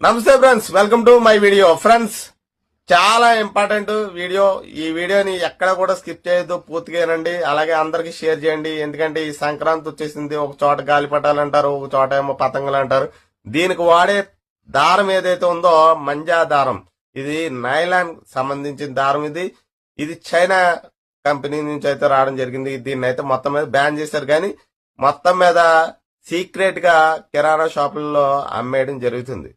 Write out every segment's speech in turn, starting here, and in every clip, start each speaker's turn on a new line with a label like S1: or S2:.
S1: నమస్తే friends welcome to my video. Friends చాలా important video. ఈ వీడియోని ఎక్కడ కూడా స్కిప్ చేయొద్దు పూర్తిగా వినండి. అలాగే అందరికి షేర్ చేయండి. ఎందుకంటే ఈ సంక్రాంతి వచ్చేసింది ఒక చోట గాలిపటాలు అంటారు ఒక చోట ఏమో పతంగులు అంటారు. దీనికి వాడే దారం ఏదైతే ఉందో మంజా దారం. ఇది నైలాన్ సంబంధించిన దారం ఇది. ఇది చైనా కంపెనీ నుంచి అయితే రావడం జరిగింది. దీన్ని అయితే మొత్తం మీద బ్యాన్ చేశారు. కానీ మొత్తం మీద సీక్రెట్గా కిరాణా షాపుల్లో అమ్మేయడం జరుగుతుంది.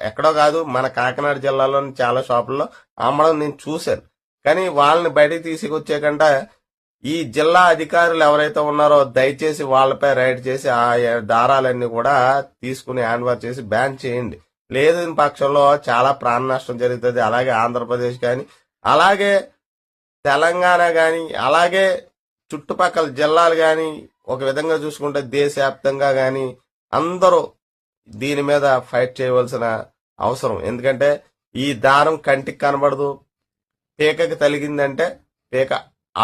S1: ఎక్కడో కాదు మన కాకినాడ జిల్లాలోని చాలా షాపుల్లో అమ్మడం నేను చూశాను. కానీ వాళ్ళని బయటికి తీసుకొచ్చేకంటే ఈ జిల్లా అధికారులు ఎవరైతే ఉన్నారో దయచేసి వాళ్ళపై రైడ్ చేసి ఆ దారాలన్నీ కూడా తీసుకుని హ్యాండ్ఓవర్ చేసి బ్యాన్ చేయండి. లేదు పక్షంలో చాలా ప్రాణ నష్టం జరుగుతుంది. అలాగే ఆంధ్రప్రదేశ్ కానీ అలాగే తెలంగాణ కానీ అలాగే చుట్టుపక్కల జిల్లాలు కానీ ఒక విధంగా చూసుకుంటే దేశవ్యాప్తంగా కానీ అందరూ దీని మీద ఫైట్ చేయవలసిన అవసరం. ఎందుకంటే ఈ దారం కంటికి కనబడదు. పీకకి తలిగిందంటే పీక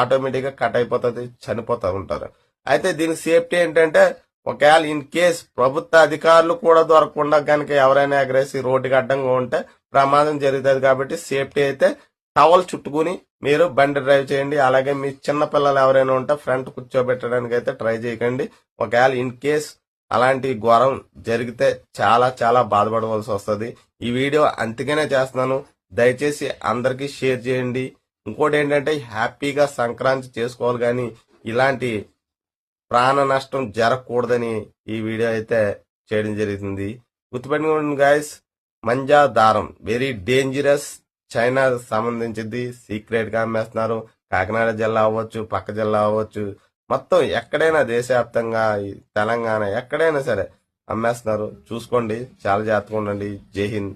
S1: ఆటోమేటిక్గా కట్ అయిపోతుంది చనిపోతూ ఉంటారు. అయితే దీనికి సేఫ్టీ ఏంటంటే ఒకవేళ ఇన్ కేస్ ప్రభుత్వ అధికారులు కూడా దొరకకుండా కనుక ఎవరైనా ఎగరేసి రోడ్డుకి అడ్డంగా ఉంటే ప్రమాదం జరుగుతుంది కాబట్టి సేఫ్టీ అయితే టవల్ చుట్టుకుని మీరు బండి డ్రైవ్ చేయండి. అలాగే మీ చిన్న పిల్లలు ఎవరైనా ఉంటే ఫ్రంట్ కూర్చోబెట్టడానికి అయితే ట్రై చేయకండి. ఒకవేళ ఇన్ కేస్ అలాంటి ఘోరం జరిగితే చాలా చాలా బాధపడవలసి వస్తుంది. ఈ వీడియో అంతకనే చేస్తున్నాను. దయచేసి అందరికీ షేర్ చేయండి. ఇంకోటి ఏంటంటే హ్యాపీగా సంక్రాంతి చేసుకోవాలి కానీ ఇలాంటి ప్రాణ నష్టం జరగకూడదని ఈ వీడియో అయితే చేయడం జరుగుతుంది గుర్తుపెట్టుకోండి గాయస్ మంజా దారం వెరీ డేంజరస్ చైనా సంబంధించింది. సీక్రెట్గా అమ్మేస్తున్నారు. కాకినాడ జిల్లా అవ్వచ్చు పక్క జిల్లా అవ్వచ్చు. మొత్తం ఎక్కడైనా దేశవ్యాప్తంగా ఈ తెలంగాణ ఎక్కడైనా సరే అమ్మేస్తున్నారు. చూసుకోండి. చాలా జాగ్రత్తగా ఉండండి. జై హింద్.